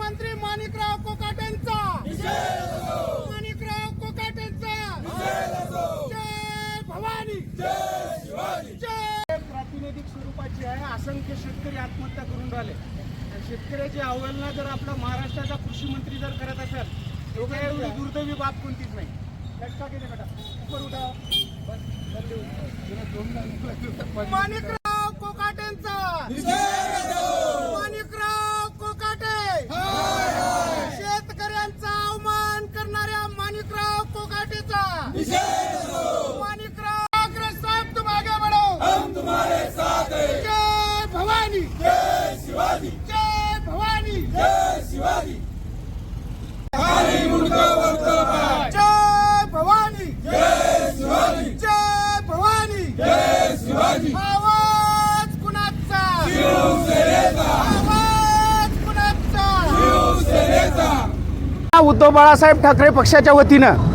मंत्री माणिकराव कोकाटेंचा. माणिकराव कोकाटेंचा. जय भवानी. जय प्रातिनिधिक स्वरूपाची आहे. असंख्य शेतकरी आत्महत्या करून राहिले. शेतकऱ्याची अवहेलना जर आपला महाराष्ट्राचा कृषी मंत्री जर करत असेल एवढ्या एवढी दुर्दैवी बाब कोणतीच नाही. माणिकराव कोकाटेंचा माणिकराव कोकाटे शेतकऱ्यांचा अवमान करणाऱ्या माणिकराव कोकाटेचा माणिकराव ठाकरे साहेब तुम आगे बढ़ो हम तुम्हारे साथ हैं जय भवानी जय शिवाजी जय भवानी जय शिवाजी जय भवानी जय शिवाजी जय भवानी जय शिवाजी आवाज कुणाचा आवाज कुणाचा उद्धव बाळासाहेब ठाकरे पक्षाच्या वतीनं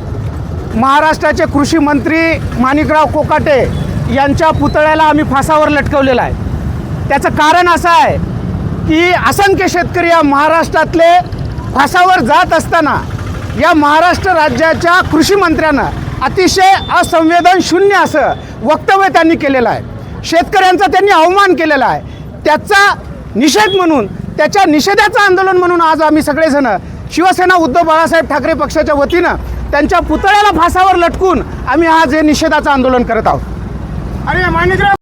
महाराष्ट्राचे कृषी मंत्री माणिकराव कोकाटे यांच्या पुतळ्याला आम्ही फासावर लटकवलेला आहे. त्याचं कारण असं आहे की असंख्य शेतकरी या महाराष्ट्रातले फासावर जात असताना या महाराष्ट्र राज्याच्या कृषी मंत्र्यानं अतिशय असंवेदन शून्य असं वक्तव्य त्यांनी केलेलं आहे. शेतकऱ्यांचा त्यांनी अवमान केलेला आहे. त्याचा निषेध म्हणून त्याच्या निषेधाचं आंदोलन म्हणून आज आम्ही सगळेजणं शिवसेना उद्धव बाळासाहेब ठाकरे पक्षाच्या वतीनं त्यांच्या पुतळ्याला फासावर लटकून आम्ही आज हे निषेधाचं आंदोलन करत आहोत. अरे माणिकराव